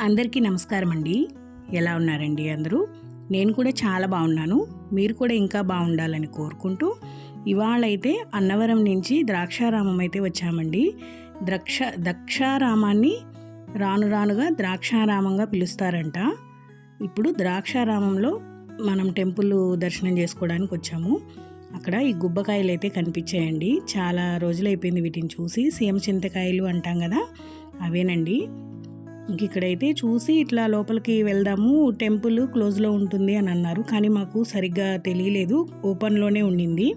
అందరికీ నమస్కారం అండి ఎలా ఉన్నారండి అందరూ? నేను కూడా చాలా బాగున్నాను. మీరు కూడా ఇంకా బాగుండాలని కోరుకుంటూ ఇవాళైతే అన్నవరం నుంచి ద్రాక్షారామం అయితే వచ్చామండి. ద్రాక్ష దక్షారామాన్ని రాను రానుగా ద్రాక్షారామంగా పిలుస్తారంట. ఇప్పుడు ద్రాక్షారామంలో మనం టెంపుల్ దర్శనం చేసుకోవడానికి వచ్చాము. అక్కడ ఈ గుబ్బకాయలు అయితే కనిపించాయండి. చాలా రోజులైపోయింది వీటిని చూసి. సీమ చింతకాయలు అంటాం కదా అవేనండి. ఇంక ఇక్కడైతే చూసి ఇట్లా లోపలికి వెళ్దాము టెంపుల్ క్లోజ్లో ఉంటుంది అని అన్నారు. కానీ మాకు సరిగ్గా తెలియలేదు. ఓపెన్లోనే ఉండింది.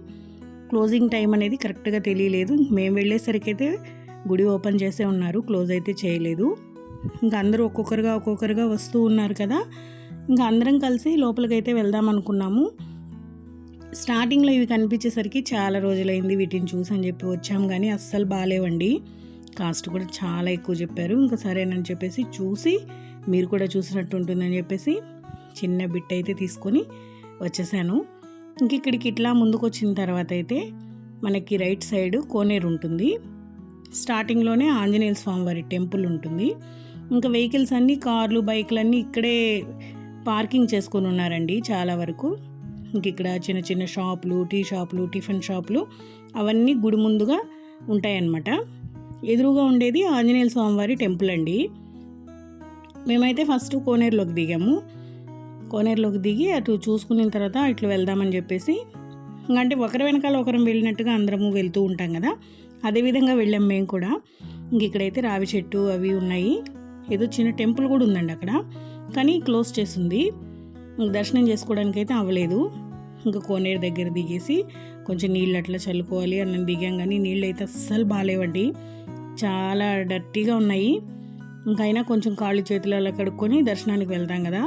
క్లోజింగ్ టైం అనేది కరెక్ట్గా తెలియలేదు. మేము వెళ్ళేసరికి అయితే గుడి ఓపెన్ చేసే ఉన్నారు. క్లోజ్ అయితే చేయలేదు. ఇంకా అందరూ ఒక్కొక్కరుగా ఒక్కొక్కరుగా వస్తూ ఉన్నారు కదా. ఇంకా అందరం కలిసి లోపలికైతే వెళ్దాం అనుకున్నాము. స్టార్టింగ్లో ఇవి కనిపించేసరికి చాలా రోజులైంది వీటిని చూసి అని చెప్పి వచ్చాం. కానీ అస్సలు బాగాలేవండి కాస్ట్ కూడా చాలా ఎక్కువ చెప్పారు. ఇంకా సరేనని చెప్పేసి చూసి మీరు కూడా చూసినట్టు ఉంటుందని చెప్పేసి చిన్న బిట్ అయితే తీసుకొని వచ్చేసాను. ఇంక ఇక్కడికి ఇట్లా ముందుకు వచ్చిన తర్వాత అయితే మనకి రైట్ సైడ్ కోనేరు ఉంటుంది. స్టార్టింగ్లోనే ఆంజనేయ స్వామి వారి టెంపుల్ ఉంటుంది. ఇంకా వెహికల్స్ అన్నీ కార్లు బైకులు అన్నీ ఇక్కడే పార్కింగ్ చేసుకొని ఉన్నారండి చాలా వరకు. ఇంక ఇక్కడ చిన్న చిన్న షాపులు టీ షాపులు టిఫిన్ షాపులు అవన్నీ గుడి ముందుగా ఉంటాయన్నమాట. ఎదురుగా ఉండేది ఆంజనేయ స్వామివారి టెంపుల్ అండి. మేమైతే ఫస్ట్ కోనేరులోకి దిగాము. కోనేరులోకి దిగి అటు చూసుకున్న తర్వాత ఇట్లా వెళ్దామని చెప్పేసి ఇంకా అంటే ఒకరి వెనకాల ఒకరం వెళ్ళినట్టుగా అందరము వెళ్తూ ఉంటాం కదా. అదేవిధంగా వెళ్ళాం మేము కూడా. ఇంక ఇక్కడైతే రావి చెట్టు అవి ఉన్నాయి. ఏదో చిన్న టెంపుల్ కూడా ఉందండి అక్కడ. కానీ క్లోజ్ చేసింది. దర్శనం చేసుకోవడానికి అయితే అవ్వలేదు. ఇంకా కోనేరు దగ్గర దిగేసి కొంచెం నీళ్ళు అట్లా చల్లుకోవాలి అన్నం దిగాం కానీ నీళ్ళు అయితే అస్సలు బాగాలేవండి. చాలా డర్టీగా ఉన్నాయి. ఇంకైనా కొంచెం కాళ్ళు చేతులు అలా కడుక్కొని దర్శనానికి వెళ్తాం కదా.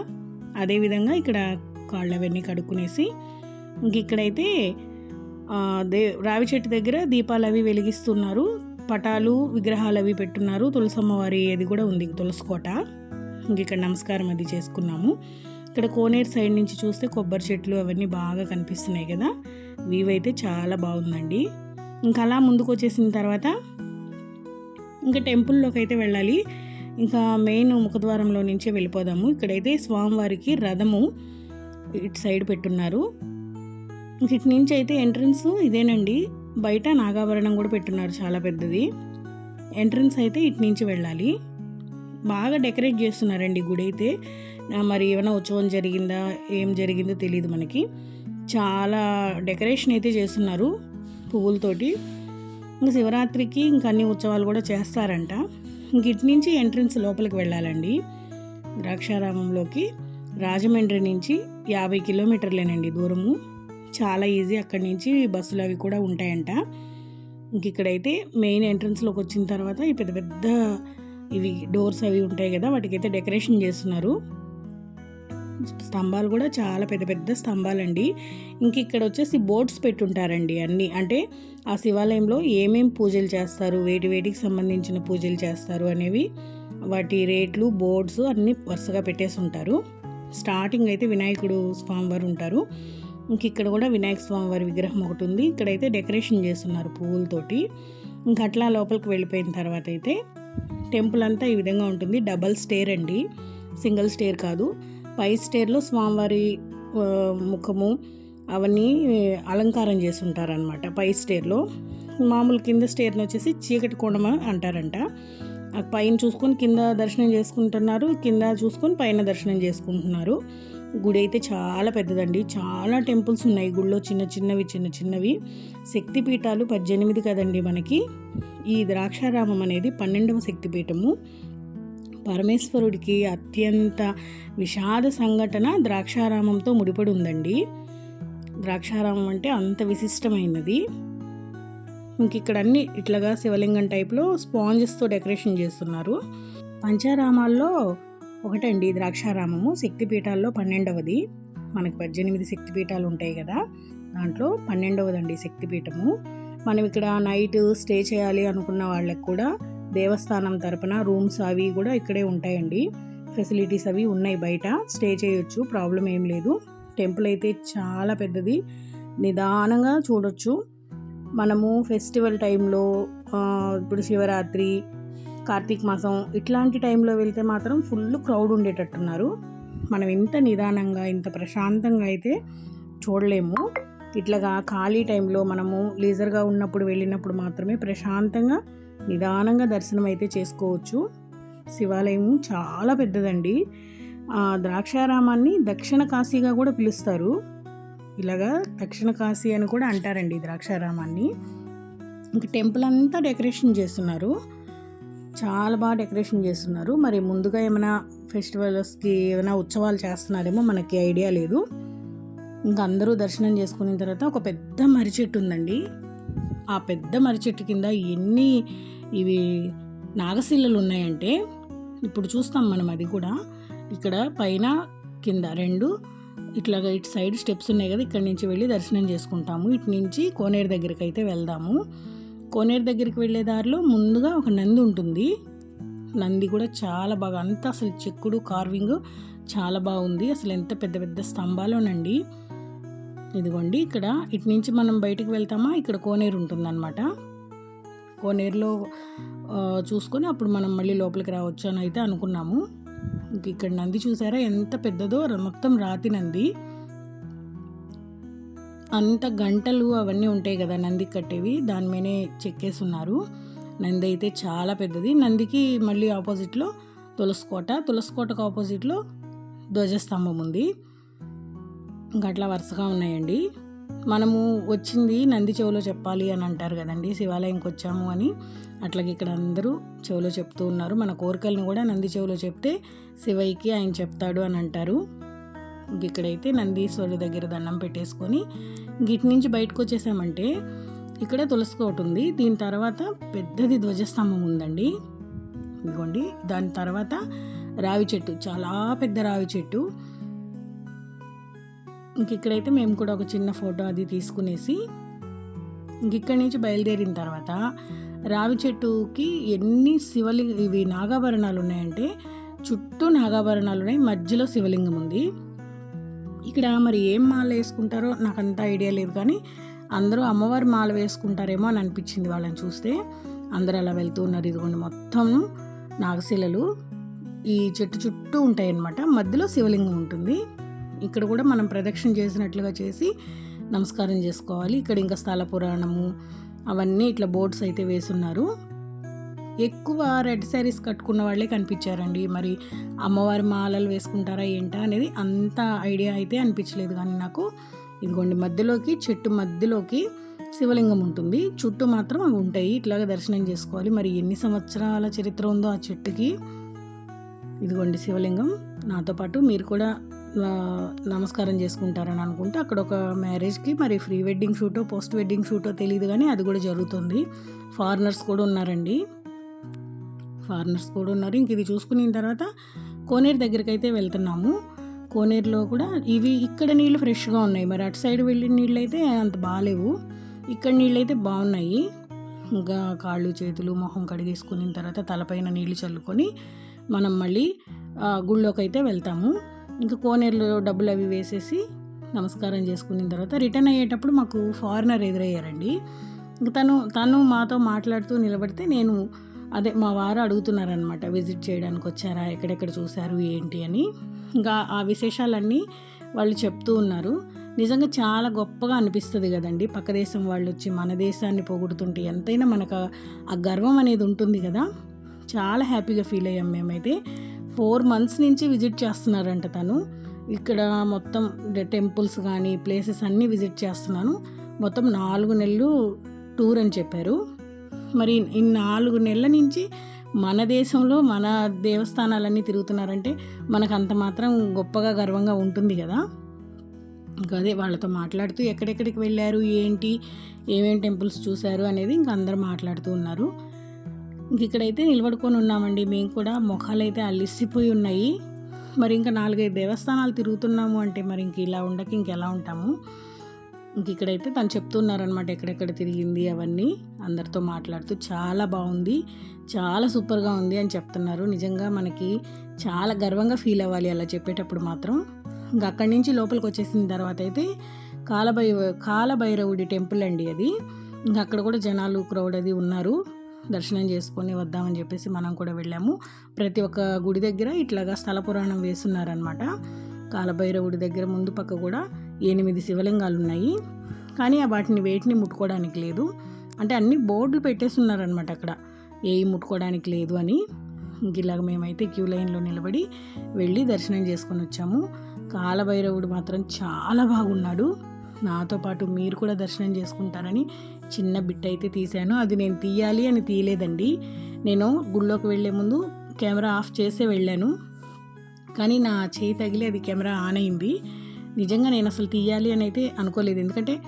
అదేవిధంగా ఇక్కడ కాళ్ళు అవన్నీ కడుక్కునేసి ఇంక ఇక్కడైతే దే రావి చెట్టు దగ్గర దీపాలు అవి వెలిగిస్తున్నారు. పటాలు విగ్రహాలు అవి పెట్టున్నారు. తులసమ్మవారి అది కూడా ఉంది తులసి కోట. ఇంక ఇక్కడ నమస్కారం అది చేసుకున్నాము. ఇక్కడ కోనేరు సైడ్ నుంచి చూస్తే కొబ్బరి చెట్లు అవన్నీ బాగా కనిపిస్తున్నాయి కదా. వ్యూ అయితే చాలా బాగుందండి. ఇంకా అలా ముందుకు వచ్చేసిన తర్వాత ఇంకా టెంపుల్లోకి అయితే వెళ్ళాలి. ఇంకా మెయిన్ ముఖద్వారంలో నుంచే వెళ్ళిపోదాము. ఇక్కడైతే స్వామివారికి రథము ఇటు సైడ్ పెట్టున్నారు. ఇటు నుంచి అయితే ఎంట్రన్స్ ఇదేనండి. బయట నాగాభరణం కూడా పెట్టున్నారు చాలా పెద్దది. ఎంట్రన్స్ అయితే ఇటు నుంచి వెళ్ళాలి. బాగా డెకరేట్ చేస్తున్నారండి గుడి అయితే మరి ఏమైనా ఉత్సవం జరిగిందా? ఏం జరిగిందో తెలియదు మనకి. చాలా డెకరేషన్ అయితే చేస్తున్నారు పువ్వులతోటి. ఇంకా శివరాత్రికి ఇంకా అన్ని ఉత్సవాలు కూడా చేస్తారంట. ఇంక ఇటు నుంచి ఎంట్రన్స్ లోపలికి వెళ్ళాలండి. ద్రాక్షారామంలోకి. రాజమండ్రి నుంచి యాభై కిలోమీటర్లేనండి దూరము. చాలా ఈజీ అక్కడి నుంచి బస్సులు అవి కూడా ఉంటాయంట. ఇంక ఇక్కడైతే మెయిన్ ఎంట్రన్స్లోకి వచ్చిన తర్వాత ఈ పెద్ద పెద్ద ఇవి డోర్స్ అవి ఉంటాయి కదా వాటికైతే డెకరేషన్ చేస్తున్నారు. స్తంభాలు కూడా చాలా పెద్ద పెద్ద స్తంభాలండి. ఇంక ఇక్కడ వచ్చేసి బోర్డ్స్ పెట్టుంటారండి అన్నీ. అంటే ఆ శివాలయంలో ఏమేం పూజలు చేస్తారు వేటి వేటికి సంబంధించిన పూజలు చేస్తారు అనేవి వాటి రేట్లు బోర్డ్స్ అన్నీ వరుసగా పెట్టేసి ఉంటారు స్టార్టింగ్ అయితే వినాయకుడు స్వామివారు ఉంటారు. ఇంక ఇక్కడ కూడా వినాయక స్వామివారి విగ్రహం ఒకటి ఉంది. ఇక్కడైతే డెకరేషన్ చేస్తున్నారు పువ్వులతోటి ఇంక అట్లా లోపలికి వెళ్ళిపోయిన తర్వాత అయితే టెంపుల్ అంతా ఈ విధంగా ఉంటుంది. డబల్ స్టేర్ అండి. సింగిల్ స్టేర్ కాదు. పై స్టేర్లో స్వామివారి ముఖము అవన్నీ అలంకారం చేసి ఉంటారనమాట పై స్టేర్లో. మామూలు కింద స్టేర్ని వచ్చేసి చీకటి కొండమ అంటారంట. పైన చూసుకొని కింద దర్శనం చేసుకుంటున్నారు కింద చూసుకొని పైన దర్శనం చేసుకుంటున్నారు. గుడి అయితే చాలా పెద్దదండి. చాలా టెంపుల్స్ ఉన్నాయి గుడిలో చిన్న చిన్నవి చిన్న చిన్నవి. శక్తిపీఠాలు పద్దెనిమిది కదండి మనకి. ఈ ద్రాక్షారామం అనేది పన్నెండవ శక్తిపీఠము. పరమేశ్వరుడికి అత్యంత విషాద సంఘటన ద్రాక్షారామంతో ముడిపడి ఉందండి ద్రాక్షారామం అంటే అంత విశిష్టమైనది. ఇంక ఇక్కడ అన్ని ఇట్లాగా శివలింగం టైప్లో స్పాంజెస్తో డెకరేషన్ చేస్తున్నారు. పంచారామాల్లో ఒకటండి ద్రాక్షారామము శక్తిపీఠాల్లో పన్నెండవది. మనకి పద్దెనిమిది శక్తిపీఠాలు ఉంటాయి కదా దాంట్లో పన్నెండవదండి శక్తిపీఠము. మనం ఇక్కడ నైట్ స్టే చేయాలి అనుకున్న వాళ్ళకి కూడా దేవస్థానం తరపున రూమ్స్ అవి కూడా ఇక్కడే ఉంటాయండి. ఫెసిలిటీస్ అవి ఉన్నాయి బయట స్టే చేయొచ్చు ప్రాబ్లం ఏం లేదు. టెంపుల్ అయితే చాలా పెద్దది నిదానంగా చూడొచ్చు. మనము ఫెస్టివల్ టైంలో ఇప్పుడు శివరాత్రి కార్తీక మాసం ఇట్లాంటి టైంలో వెళ్తే మాత్రం ఫుల్ క్రౌడ్ ఉండేటట్టున్నారు. మనం ఇంత నిదానంగా ఇంత ప్రశాంతంగా అయితే చూడలేము. ఇట్లాగా ఖాళీ టైంలో మనము లీజర్గా ఉన్నప్పుడు వెళ్ళినప్పుడు మాత్రమే ప్రశాంతంగా నిదానంగా దర్శనం అయితే చేసుకోవచ్చు. శివాలయం చాలా పెద్దదండి. ద్రాక్షారామాన్ని దక్షిణ కాశీగా కూడా పిలుస్తారు. ఇలాగా దక్షిణ కాశీ అని కూడా అంటారండి ద్రాక్షారామాన్ని. ఇంక టెంపుల్ అంతా డెకరేషన్ చేస్తున్నారు. చాలా బాగా డెకరేషన్ చేస్తున్నారు. మరి ముందుగా ఏమైనా ఫెస్టివల్స్కి ఏమైనా ఉత్సవాలు చేస్తున్నారేమో మనకి ఐడియా లేదు. ఇంకా అందరూ దర్శనం చేసుకున్న తర్వాత ఒక పెద్ద మర్రి చెట్టు ఉందండి. ఆ పెద్ద మర్రి చెట్టు కింద ఎన్ని ఇవి నాగశిల్లలు ఉన్నాయంటే ఇప్పుడు చూస్తాం మనం అది కూడా. ఇక్కడ పైన కింద రెండు ఇట్లాగా ఇటు సైడ్ స్టెప్స్ ఉన్నాయి కదా ఇక్కడ నుంచి వెళ్ళి దర్శనం చేసుకుంటాము. ఇటు నుంచి కోనేరు దగ్గరికి అయితే వెళ్దాము. కోనేరు దగ్గరికి వెళ్ళే దారిలో ముందుగా ఒక నంది ఉంటుంది. నంది కూడా చాలా బాగా అంతా అసలు చెక్కుడు కార్వింగ్ చాలా బాగుంది. అసలు ఎంత పెద్ద పెద్ద స్తంభాలోనండి. ఇదిగోండి ఇక్కడ ఇటు నుంచి మనం బయటికి వెళ్తామా? ఇక్కడ కోనేరు ఉంటుందన్నమాట. కోనేరులో చూసుకొని అప్పుడు మనం మళ్ళీ లోపలికి రావచ్చు అని అయితే అనుకున్నాము. ఇక్కడ నంది చూసారా? ఎంత పెద్దదో ర- మొత్తం రాతి నంది. అంత గంటలు అవన్నీ ఉంటాయి కదా నంది కట్టేవి. దాని మీదే చెక్కేసి ఉన్నారు నంది అయితే చాలా పెద్దది. నందికి మళ్ళీ ఆపోజిట్లో తులసికోట తులసికోటకు ఆపోజిట్లో ధ్వజస్తంభం ఉంది. ఇంకా అట్లా వరుసగా ఉన్నాయండి. మనము వచ్చింది నంది చెవులో చెప్పాలి అని అంటారు కదండి. శివాలయంకి వచ్చాము అని అట్లాగే ఇక్కడ అందరూ చెవులో చెప్తూ ఉన్నారు. మన కోరికలను కూడా నంది చెవులో చెప్తే శివయ్యకి ఆయన చెప్తాడు అని అంటారు. ఇక్కడైతే నందీశ్వరుడి దగ్గర దండం పెట్టేసుకొని గిట్ నుంచి బయటకు వచ్చేసామంటే ఇక్కడ తులసికోట ఉంది. దీని తర్వాత పెద్దది ధ్వజస్తంభం ఉందండి. ఇదిగోండి దాని తర్వాత రావి చెట్టు చాలా పెద్ద రావి చెట్టు. ఇంక ఇక్కడైతే మేము కూడా ఒక చిన్న ఫోటో అది తీసుకునేసి ఇంక ఇక్కడి నుంచి బయలుదేరిన తర్వాత రావి చెట్టుకి ఎన్ని శివలింగ ఇవి నాగాభరణాలు ఉన్నాయంటే చుట్టూ నాగాభరణాలు ఉన్నాయి మధ్యలో శివలింగం ఉంది. ఇక్కడ మరి ఏం మాల వేసుకుంటారో నాకు అంత ఐడియా లేదు కానీ అందరూ అమ్మవారి మాల వేసుకుంటారేమో అని అనిపించింది వాళ్ళని చూస్తే. అందరూ అలా వెళ్తూ ఉన్నారు. ఇదిగోండి మొత్తం నాగశిలలు. ఈ చెట్టు చుట్టూ ఉంటాయి అన్నమాట మధ్యలో శివలింగం ఉంటుంది. ఇక్కడ కూడా మనం ప్రదక్షిణ చేసినట్లుగా చేసి నమస్కారం చేసుకోవాలి. ఇక్కడ ఇంకా స్థల పురాణము అవన్నీ ఇట్లా బోర్డ్స్ అయితే వేసున్నారు. ఎక్కువ రెడ్ శారీస్ కట్టుకున్న వాళ్ళే కనిపించారండి. మరి అమ్మవారి మాలలు వేసుకుంటారా ఏంటా అనేది అంత ఐడియా అయితే అనిపించలేదు కానీ నాకు. ఇదిగోండి మధ్యలోకి చెట్టు మధ్యలోకి శివలింగం ఉంటుంది. చుట్టూ మాత్రం అవి ఉంటాయి. ఇట్లాగా దర్శనం చేసుకోవాలి. మరి ఎన్ని సంవత్సరాల చరిత్ర ఉందో ఆ చెట్టుకి. ఇదిగోండి శివలింగం. నాతో పాటు మీరు కూడా నమస్కారం చేసుకుంటారని అనుకుంటే అక్కడ ఒక మ్యారేజ్కి మరి ప్రీ వెడ్డింగ్ షూటో పోస్ట్ వెడ్డింగ్ షూటో తెలియదు కానీ అది కూడా జరుగుతుంది. ఫారినర్స్ కూడా ఉన్నారండి. ఫారినర్స్ కూడా ఉన్నారు. ఇంక ఇది చూసుకున్న తర్వాత కోనేరు దగ్గరికి అయితే వెళ్తున్నాము. కోనేరులో కూడా ఇవి ఇక్కడ నీళ్ళు ఫ్రెష్గా ఉన్నాయి. మరి అటు సైడ్ వెళ్ళిన నీళ్ళు అయితే అంత బాగాలేవు ఇక్కడ నీళ్ళు అయితే బాగున్నాయి. ఇంకా కాళ్ళు చేతులు మొహం కడిగేసుకున్న తర్వాత తలపైన నీళ్ళు చల్లుకొని మనం మళ్ళీ గుళ్ళోకి అయితే వెళ్తాము. ఇంకా కోనేరులో డబ్బులు అవి వేసేసి నమస్కారం చేసుకున్న తర్వాత రిటర్న్ అయ్యేటప్పుడు మాకు ఫారినర్ ఎదురయ్యారండి. ఇంక తను తను మాతో మాట్లాడుతూ నిలబడితే నేను అదే మా వారు అడుగుతున్నారనమాట విజిట్ చేయడానికి వచ్చారా ఎక్కడెక్కడ చూశారు? ఏంటి? అని. ఇంకా ఆ విశేషాలన్నీ వాళ్ళు చెప్తూ ఉన్నారు. నిజంగా చాలా గొప్పగా అనిపిస్తుంది కదండి. పక్క దేశం వాళ్ళు వచ్చి మన దేశాన్ని పొగుడుతుంటే ఎంతైనా మనకు ఆ- ఆ గర్వం అనేది ఉంటుంది కదా. చాలా హ్యాపీగా ఫీల్ అయ్యాం మేమైతే. ఫోర్ మంత్స్ నుంచి విజిట్ చేస్తున్నారంట తను. ఇక్కడ మొత్తం టెంపుల్స్ కానీ ప్లేసెస్ అన్నీ విజిట్ చేస్తున్నాను. మొత్తం నాలుగు నెలలు టూర్ అని చెప్పారు. మరి ఈ నాలుగు నెలల నుంచి మన దేశంలో మన దేవస్థానాలన్నీ తిరుగుతున్నారంటే మనకు అంత మాత్రం గొప్పగా గర్వంగా ఉంటుంది కదా. ఇంకా అదే వాళ్ళతో మాట్లాడుతూ ఎక్కడెక్కడికి వెళ్ళారు ఏంటి ఏమేమి టెంపుల్స్ చూశారు అనేది ఇంక అందరూ మాట్లాడుతూ ఉన్నారు. ఇంక ఇక్కడైతే నిలబడుకొని ఉన్నామండి. మేము కూడా ముఖాలు అయితే అల్లిసిపోయి ఉన్నాయి. మరి ఇంకా నాలుగైదు దేవస్థానాలు తిరుగుతున్నాము అంటే మరి ఇంక ఇలా ఉండక ఇంకెలా ఉంటాము? ఇంక ఇక్కడైతే తను చెప్తున్నారనమాట ఎక్కడెక్కడ తిరిగింది అవన్నీ. అందరితో మాట్లాడుతూ చాలా బాగుంది చాలా సూపర్గా ఉంది అని చెప్తున్నారు. నిజంగా మనకి చాలా గర్వంగా ఫీల్ అవ్వాలి అలా చెప్పేటప్పుడు మాత్రం. ఇంకా అక్కడి నుంచి లోపలికి వచ్చేసిన తర్వాత అయితే కాలభై కాలభైరవుడి టెంపుల్ అండి అది. ఇంకా అక్కడ కూడా జనాలు క్రౌడ్ అది ఉన్నారు. దర్శనం చేసుకొని వద్దామని చెప్పేసి మనం కూడా వెళ్ళాము. ప్రతి ఒక్క గుడి దగ్గర ఇట్లాగా స్థల పురాణం వేస్తున్నారనమాట కాలభైరవుడి దగ్గర ముందు పక్క కూడా ఎనిమిది శివలింగాలు ఉన్నాయి కానీ ఆ వాటిని వేటిని ముట్టుకోవడానికి లేదు. అంటే అన్ని బోర్డులు పెట్టేస్తున్నారనమాట అక్కడ. ఏవి ముట్టుకోవడానికి లేదు అని. ఇలాగ మేమైతే క్యూ లైన్లో నిలబడి వెళ్ళి దర్శనం చేసుకొని వచ్చాము. కాలభైరవుడు మాత్రం చాలా బాగున్నాడు. నాతో పాటు మీరు కూడా దర్శనం చేసుకుంటారని చిన్న బిట్ అయితే తీశాను. అది నేను తీయాలి అని తీయలేదండి. నేను గుళ్ళోకి వెళ్ళే ముందు కెమెరా ఆఫ్ చేసే వెళ్ళాను. కానీ నా చేయి తగిలి అది కెమెరా ఆన్ అయింది. నిజంగా నేను అసలు తీయాలి అని అయితే అనుకోలేదు. ఎందుకంటే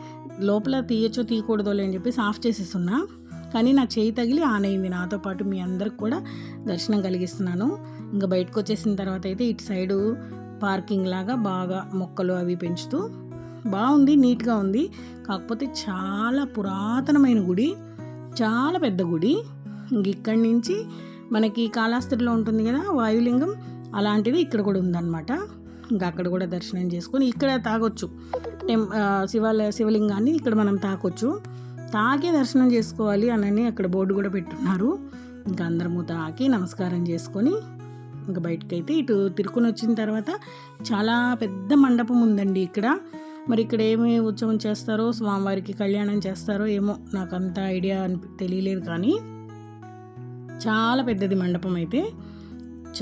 లోపల తీయచ్చో తీయకూడదో అని చెప్పేసి ఆఫ్ చేసేస్తున్నా. కానీ నా చేయి తగిలి ఆన్ అయింది. నాతో పాటు మీ అందరికి కూడా దర్శనం కలిగిస్తున్నాను. ఇంకా బయటకు వచ్చేసిన తర్వాత అయితే ఇటు సైడు పార్కింగ్ లాగా బాగా మొక్కలు అవి పెంచుతూ బాగుంది నీట్గా ఉంది. కాకపోతే చాలా పురాతనమైన గుడి చాలా పెద్ద గుడి. ఇంక ఇక్కడి నుంచి మనకి కాళాస్త్రిలో ఉంటుంది కదా వాయులింగం అలాంటిది ఇక్కడ కూడా ఉందన్నమాట. ఇంకా అక్కడ కూడా దర్శనం చేసుకొని ఇక్కడ తాగొచ్చు. టెం శివాలయ శివలింగాన్ని ఇక్కడ మనం తాకొచ్చు. తాకి దర్శనం చేసుకోవాలి అనని అక్కడ బోర్డు కూడా పెట్టున్నారు. ఇంకా అందరము తాకి నమస్కారం చేసుకొని ఇంకా బయటకైతే ఇటు తిరుకుని వచ్చిన తర్వాత చాలా పెద్ద మండపం ఉందండి ఇక్కడ. మరి ఇక్కడ ఏమి ఉత్సవం చేస్తారో స్వామివారికి కళ్యాణం చేస్తారో ఏమో నాకు అంత ఐడియా అని తెలియలేదు కానీ చాలా పెద్దది మండపం అయితే.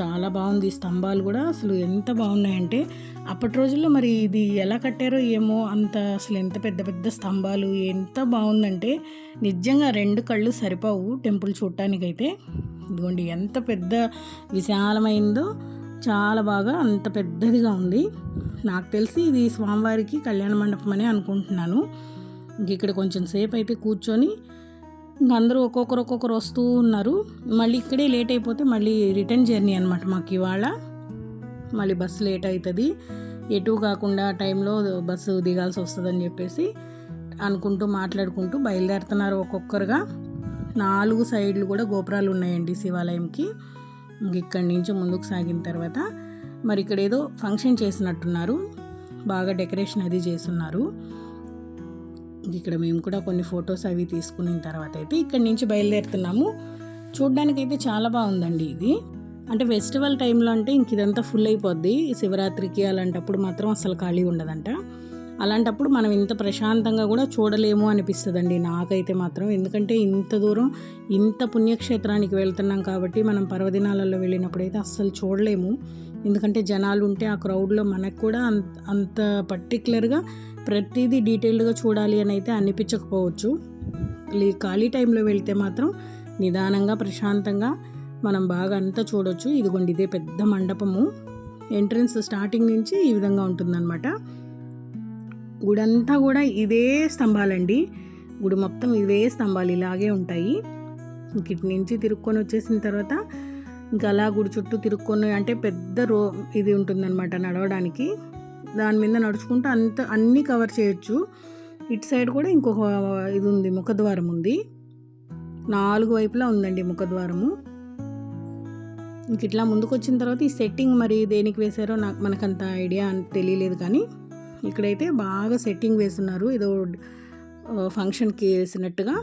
చాలా బాగుంది. స్తంభాలు కూడా అసలు ఎంత బాగున్నాయంటే అప్పటి రోజుల్లో మరి ఇది ఎలా కట్టారో ఏమో అంత అసలు ఎంత పెద్ద పెద్ద స్తంభాలు ఎంత బాగుందంటే నిజంగా రెండు కళ్ళు సరిపోవు టెంపుల్ చూడటానికైతే. ఇదిగోండి ఎంత పెద్ద విశాలమైందో చాలా బాగా అంత పెద్దదిగా ఉంది. నాకు తెలిసి ఇది స్వామివారికి కళ్యాణ మండపం అని అనుకుంటున్నాను. ఇంక ఇక్కడ కొంచెం సేపు అయితే కూర్చొని ఇంక అందరూ ఒక్కొక్కరు ఒక్కొక్కరు వస్తూ ఉన్నారు. మళ్ళీ ఇక్కడే లేట్ అయిపోతే మళ్ళీ రిటర్న్ జర్నీ అనమాట మాకు ఇవాళ. మళ్ళీ బస్సు లేట్ అవుతుంది ఎటు కాకుండా టైంలో బస్సు దిగాల్సి వస్తుందని చెప్పేసి అనుకుంటూ మాట్లాడుకుంటూ బయలుదేరుతున్నారు ఒక్కొక్కరుగా. నాలుగు సైడ్లు కూడా గోపురాలు ఉన్నాయండి శివాలయంకి. ఇక్కడి నుంచి ముందుకు సాగిన తర్వాత మరి ఇక్కడ ఏదో ఫంక్షన్ చేసినట్టున్నారు. బాగా డెకరేషన్ అది చేస్తున్నారు. ఇక్కడ మేము కూడా కొన్ని ఫొటోస్ అవి తీసుకున్న తర్వాత అయితే ఇక్కడ నుంచి బయలుదేరుతున్నాము. చూడ్డానికి అయితే చాలా బాగుందండి ఇది. అంటే ఫెస్టివల్ టైంలో అంటే ఇంక ఇదంతా ఫుల్ అయిపోద్ది. శివరాత్రికి అలాంటప్పుడు మాత్రం అసలు ఖాళీ ఉండదంట. అలాంటప్పుడు మనం ఇంత ప్రశాంతంగా కూడా చూడలేము అనిపిస్తుందండి నాకైతే మాత్రం. ఎందుకంటే ఇంత దూరం ఇంత పుణ్యక్షేత్రానికి వెళ్తున్నాం కాబట్టి మనం పర్వదినాలలో వెళ్ళినప్పుడు అయితే అస్సలు చూడలేము. ఎందుకంటే జనాలు ఉంటే ఆ క్రౌడ్లో మనకు కూడా అంత అంత పర్టికులర్గా ప్రతిదీ డీటెయిల్డ్గా చూడాలి అని అయితే అనిపించకపోవచ్చు. ఖాళీ టైంలో వెళ్తే మాత్రం నిదానంగా ప్రశాంతంగా మనం బాగా అంతా చూడొచ్చు. ఇదిగోండి ఇదే పెద్ద మండపము. ఎంట్రన్స్ స్టార్టింగ్ నుంచి ఈ విధంగా ఉంటుందన్నమాట. గుడంతా కూడా ఇదే స్తంభాలండి. గుడి మొత్తం ఇవే స్తంభాలు ఇలాగే ఉంటాయి. ఇటు నుంచి తిరుక్కొని వచ్చేసిన తర్వాత ఇంకా అలా గుడి చుట్టూ తిరుక్కొని అంటే పెద్ద రో ఇది ఉంటుందన్నమాట నడవడానికి. దాని మీద నడుచుకుంటూ అంత అన్నీ కవర్ చేయొచ్చు. ఇటు సైడ్ కూడా ఇంకొక ఇది ఉంది ముఖద్వారం ఉంది. నాలుగు వైపులా ఉందండి ముఖద్వారము. ఇంక ఇట్లా ముందుకు వచ్చిన తర్వాత ఈ సెట్టింగ్ మరి దేనికి వేశారో నాకు మనకంత ఐడియా తెలియలేదు కానీ ఇక్కడైతే బాగా సెట్టింగ్ వేస్తున్నారు. ఏదో ఫంక్షన్కి వేసినట్టుగా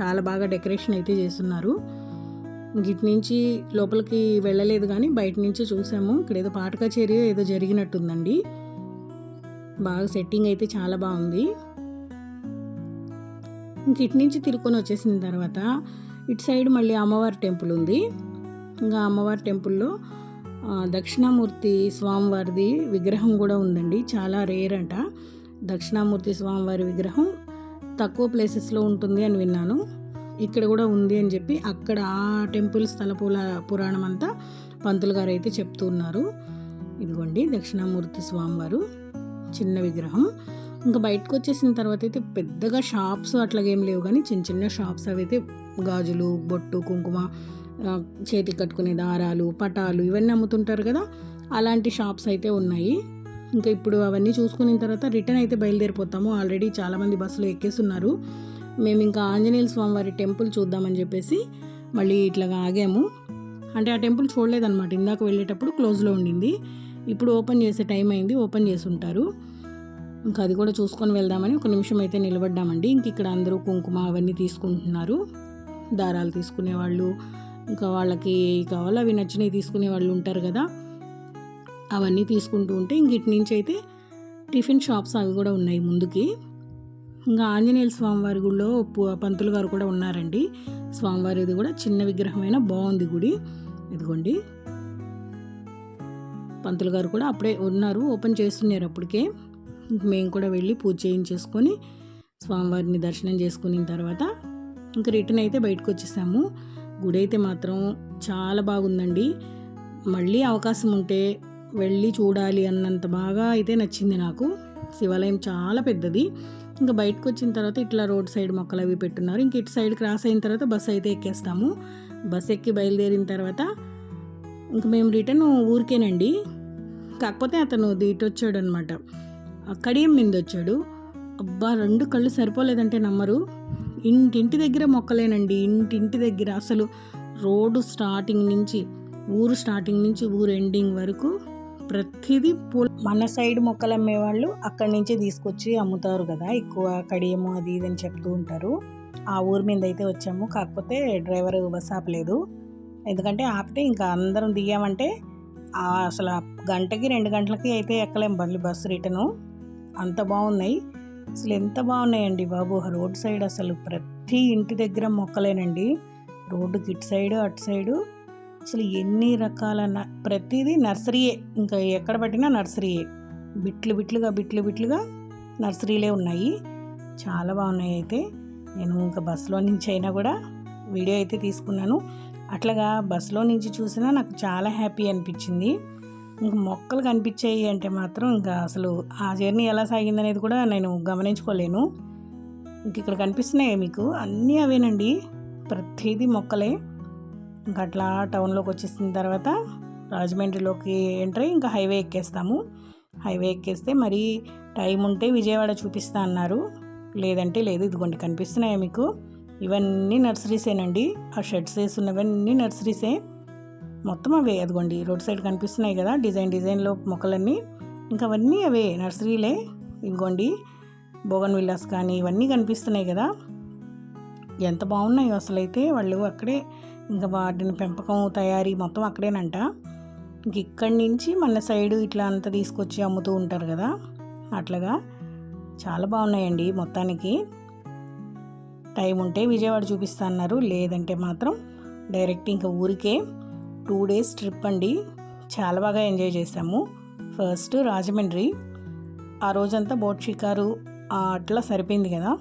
చాలా బాగా డెకరేషన్ అయితే చేస్తున్నారు. ఇటు నుంచి లోపలికి వెళ్ళలేదు కానీ బయట నుంచి చూసాము. ఇక్కడ ఏదో పాట కచేరీ ఏదో జరిగినట్టుందండి. బాగా సెట్టింగ్ అయితే చాలా బాగుంది. ఇంక ఇటు నుంచి తిరుక్కొని వచ్చేసిన తర్వాత ఇటు సైడ్ మళ్ళీ అమ్మవారి టెంపుల్ ఉంది. ఇంకా అమ్మవారి టెంపుల్లో దక్షిణామూర్తి స్వామివారిది విగ్రహం కూడా ఉందండి. చాలా రేర్ అంట. దక్షిణామూర్తి స్వామివారి విగ్రహం తక్కువ ప్లేసెస్లో ఉంటుంది అని విన్నాను. ఇక్కడ కూడా ఉంది అని చెప్పి అక్కడ ఆ టెంపుల్ స్థల పూల పురాణం అంతా పంతులు గారు అయితే చెప్తున్నారు ఇదిగోండి దక్షిణామూర్తి స్వామివారు. చిన్న విగ్రహం. ఇంకా బయటకు వచ్చేసిన తర్వాత అయితే పెద్దగా షాప్స్ అట్లాగేం లేవు కానీ చిన్న చిన్న షాప్స్ అవి అయితే గాజులు బొట్టు కుంకుమ చేతికి కట్టుకునే దారాలు పటాలు ఇవన్నీ అమ్ముతుంటారు కదా. అలాంటి షాప్స్ అయితే ఉన్నాయి. ఇంకా ఇప్పుడు అవన్నీ చూసుకున్న తర్వాత రిటర్న్ అయితే బయలుదేరిపోతాము. ఆల్రెడీ చాలామంది బస్సులు ఎక్కేస్తున్నారు మేము ఇంకా ఆంజనేయ స్వామివారి టెంపుల్ చూద్దామని చెప్పేసి మళ్ళీ ఇట్లాగా ఆగాము. అంటే ఆ టెంపుల్ చూడలేదన్నమాట. ఇందాక వెళ్ళేటప్పుడు క్లోజ్లో ఉండింది. ఇప్పుడు ఓపెన్ చేసే టైం అయింది ఓపెన్ చేసి ఉంటారు ఇంకా అది కూడా చూసుకొని వెళ్దామని ఒక నిమిషం అయితే నిలబడ్డామండి. ఇంక ఇక్కడ అందరూ కుంకుమ అవన్నీ తీసుకుంటున్నారు. దారాలు తీసుకునేవాళ్ళు ఇంకా వాళ్ళకి కావాలో అవి నచ్చినవి తీసుకునే వాళ్ళు ఉంటారు కదా. అవన్నీ తీసుకుంటూ ఉంటే ఇంక ఇటు నుంచి అయితే టిఫిన్ షాప్స్ అవి కూడా ఉన్నాయి ముందుకి. ఇంకా ఆంజనేయుల స్వామివారి గుడిలో పంతులు గారు కూడా ఉన్నారండి. స్వామివారిది కూడా చిన్న విగ్రహమైన బాగుంది గుడి. ఇదిగోండి. పంతులు గారు కూడా అప్పుడే ఉన్నారు ఓపెన్ చేస్తున్నారు అప్పటికే. మేము కూడా వెళ్ళి పూజ చేయించేసుకొని స్వామివారిని దర్శనం చేసుకున్న తర్వాత ఇంక రిటర్న్ అయితే బయటకు వచ్చేసాము. గుడి అయితే మాత్రం చాలా బాగుందండి. మళ్ళీ అవకాశం ఉంటే వెళ్ళి చూడాలి అన్నంత బాగా అయితే నచ్చింది నాకు. శివాలయం చాలా పెద్దది. ఇంకా బయటకు వచ్చిన తర్వాత ఇట్లా రోడ్ సైడ్ మొక్కలు అవి పెట్టున్నారు. ఇంక ఇటు సైడ్ క్రాస్ అయిన తర్వాత బస్సు అయితే ఎక్కేస్తాము. బస్ ఎక్కి బయలుదేరిన తర్వాత ఇంక మేము రిటర్న్ ఊరికేనండి. కాకపోతే అతను ఇటు వచ్చాడు అనమాట కడియం మీద వచ్చాడు. అబ్బా రెండు కళ్ళు సరిపోలేదంటే నమ్మరు. ఇంటింటి దగ్గర మొక్కలేనండి. ఇంటింటి దగ్గర అసలు రోడ్డు స్టార్టింగ్ నుంచి ఊరు స్టార్టింగ్ నుంచి ఊరు ఎండింగ్ వరకు ప్రతిదీ పూల మన సైడ్ మొక్కలు అమ్మేవాళ్ళు అక్కడి నుంచి తీసుకొచ్చి అమ్ముతారు కదా. ఎక్కువ కడియము అది ఇది అని చెప్తూ ఉంటారు. ఆ ఊరి మీద అయితే వచ్చాము. కాకపోతే డ్రైవర్ బస్ ఆపలేదు. ఎందుకంటే ఆపితే ఇంకా అందరం దిగామంటే అసలు గంటకి రెండు గంటలకి అయితే ఎక్కలేం బండ్లు బస్సు రిటర్ను. అంత బాగున్నాయి. అసలు ఎంత బాగున్నాయండి బాబు. రోడ్ సైడ్ అసలు ప్రతి ఇంటి దగ్గర మొక్కలేనండి. రోడ్డుకి ఇటు సైడు అటు సైడు. అసలు ఎన్ని రకాల ప్రతిదీ నర్సరీయే. ఇంకా ఎక్కడ పట్టినా నర్సరీయే. బిట్లు బిట్లుగా బిట్లు బిట్లుగా నర్సరీలే ఉన్నాయి. చాలా బాగున్నాయి అయితే. నేను ఇంకా బస్సులో నుంచి అయినా కూడా వీడియో అయితే తీసుకున్నాను. అట్లాగా బస్సులో నుంచి చూసినా నాకు చాలా హ్యాపీ అనిపించింది. ఇంక మొక్కలు కనిపించాయి అంటే మాత్రం ఇంకా అసలు ఆ జర్నీ ఎలా సాగిందనేది కూడా నేను గమనించుకోలేను. ఇంక ఇక్కడ కనిపిస్తున్నాయి మీకు. అన్నీ అవేనండి. ప్రతిదీ మొక్కలే. ఇంకా అట్లా టౌన్లోకి వచ్చేసిన తర్వాత రాజమండ్రిలోకి ఎంటర్ ఇంకా హైవే ఎక్కేస్తాము. హైవే ఎక్కేస్తే మరి టైం ఉంటే విజయవాడ చూపిస్తా అన్నారు. లేదంటే లేదు. ఇదిగోండి కనిపిస్తున్నాయా మీకు. ఇవన్నీ నర్సరీసేనండి ఆ షెడ్స్ వేసున్నవన్నీ నర్సరీసే. మొత్తం అవే అదిగోండి రోడ్ సైడ్ కనిపిస్తున్నాయి కదా డిజైన్ డిజైన్లో మొక్కలన్నీ. ఇంకా అవన్నీ అవే నర్సరీలే. ఇదిగోండి బోగన్ విల్లాస్ కానీ ఇవన్నీ కనిపిస్తున్నాయి కదా. ఎంత బాగున్నాయో అసలైతే వాళ్ళు అక్కడే ఇంకా వాటిని పెంపకం తయారీ మొత్తం అక్కడేనంట. ఇంక ఇక్కడి నుంచి మన సైడు ఇట్లా అంతా తీసుకొచ్చి అమ్ముతూ ఉంటారు కదా. అట్లాగా చాలా బాగున్నాయండి మొత్తానికి. టైం ఉంటే విజయవాడ చూపిస్తా అన్నారు లేదంటే మాత్రం డైరెక్ట్ ఇంకా ఊరికే టూ డేస్ ట్రిప్ అండి. చాలా బాగా ఎంజాయ్ చేసాము ఫస్ట్ రాజమండ్రి. ఆ రోజంతా బోట్ షికారు అట్లా సరిపోయింది కదా.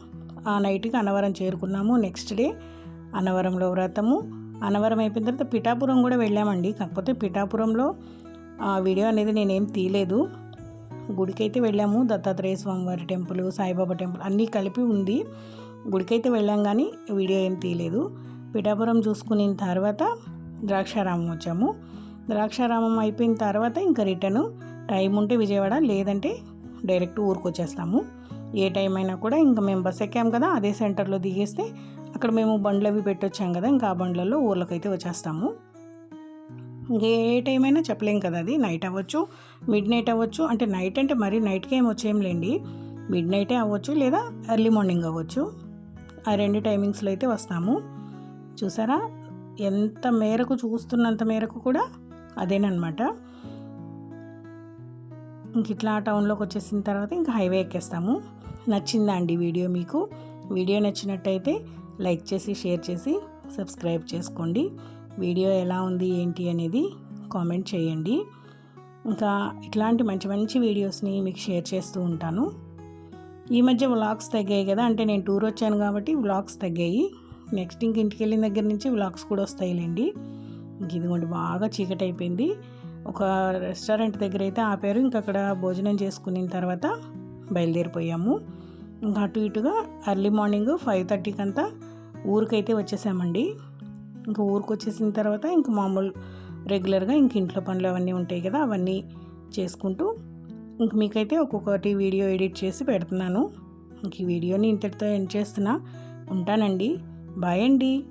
ఆ నైట్కి అన్నవరం చేరుకున్నాము. నెక్స్ట్ డే అన్నవరంలో వ్రతము. అన్నవరం అయిపోయిన తర్వాత పిఠాపురం కూడా వెళ్ళామండి. కాకపోతే పిఠాపురంలో ఆ వీడియో అనేది నేనేం తీయలేదు. గుడికైతే వెళ్ళాము. దత్తాత్రేయ స్వామివారి టెంపుల్ సాయిబాబా టెంపుల్ అన్నీ కలిపి ఉంది. గుడికైతే వెళ్ళాం కానీ వీడియో ఏం తీయలేదు. పిఠాపురం చూసుకున్న తర్వాత ద్రాక్షారామం వచ్చాము. ద్రాక్షారామం అయిపోయిన తర్వాత ఇంకా రిటర్న్ టైం ఉంటే విజయవాడ లేదంటే డైరెక్ట్ ఊరికి వచ్చేస్తాము. ఏ టైం అయినా కూడా ఇంకా మేము బస్ ఎక్కాం కదా అదే సెంటర్లో దిగేస్తే అక్కడ మేము బండ్లు అవి పెట్టొచ్చాం కదా ఇంకా ఆ బండ్లలో ఊర్లోకైతే వచ్చేస్తాము. ఇంకా ఏ టైం అయినా చెప్పలేం కదా అది. నైట్ అవ్వచ్చు మిడ్ నైట్ అవ్వచ్చు అంటే నైట్ అంటే మరీ నైట్కి ఏం వచ్చేయంలేండి మిడ్ నైటే అవ్వచ్చు లేదా ఎర్లీ మార్నింగ్ అవ్వచ్చు. ఆ రెండు టైమింగ్స్లో అయితే వస్తాము. చూసారా? ఎంత మేరకు చూస్తున్నంత మేరకు కూడా అదేనమాట ఇంక ఇట్లా టౌన్లోకి వచ్చేసిన తర్వాత ఇంకా హైవే ఎక్కేస్తాము. నచ్చిందా అండి వీడియో మీకు? వీడియో నచ్చినట్టయితే లైక్ చేసి షేర్ చేసి సబ్స్క్రైబ్ చేసుకోండి. వీడియో ఎలా ఉంది ఏంటి అనేది కామెంట్ చేయండి. ఇంకా ఇట్లాంటి మంచి మంచి వీడియోస్ని మీకు షేర్ చేస్తూ ఉంటాను. ఈ మధ్య వ్లాగ్స్ తగ్గాయి కదా అంటే నేను టూర్ వచ్చాను కాబట్టి వ్లాగ్స్ తగ్గాయి. నెక్స్ట్ ఇంక ఇంటికి వెళ్ళిన దగ్గర నుంచి వ్లాగ్స్ కూడా వస్తాయిలేండి. ఇంక ఇదిగోండి బాగా చీకటి అయిపోయింది ఒక రెస్టారెంట్ దగ్గర అయితే ఆపారు ఇంక అక్కడ భోజనం చేసుకున్న తర్వాత బయలుదేరిపోయాము. ఇంకా అటు ఇటుగా ఎర్లీ మార్నింగ్ ఫైవ్ థర్టీకి అంతా ఊరికైతే వచ్చేసామండి. ఇంకా ఊరికి వచ్చేసిన తర్వాత ఇంక మామూలు రెగ్యులర్గా ఇంక ఇంట్లో పనులు అవన్నీ ఉంటాయి కదా అవన్నీ చేసుకుంటూ ఇంక మీకైతే ఒక్కొక్కటి వీడియో ఎడిట్ చేసి పెడుతున్నాను. ఇంక ఈ వీడియోని ఇంతటితో ఎండ్ చేస్తున్నా. ఉంటానండి. బాయ్ అండి.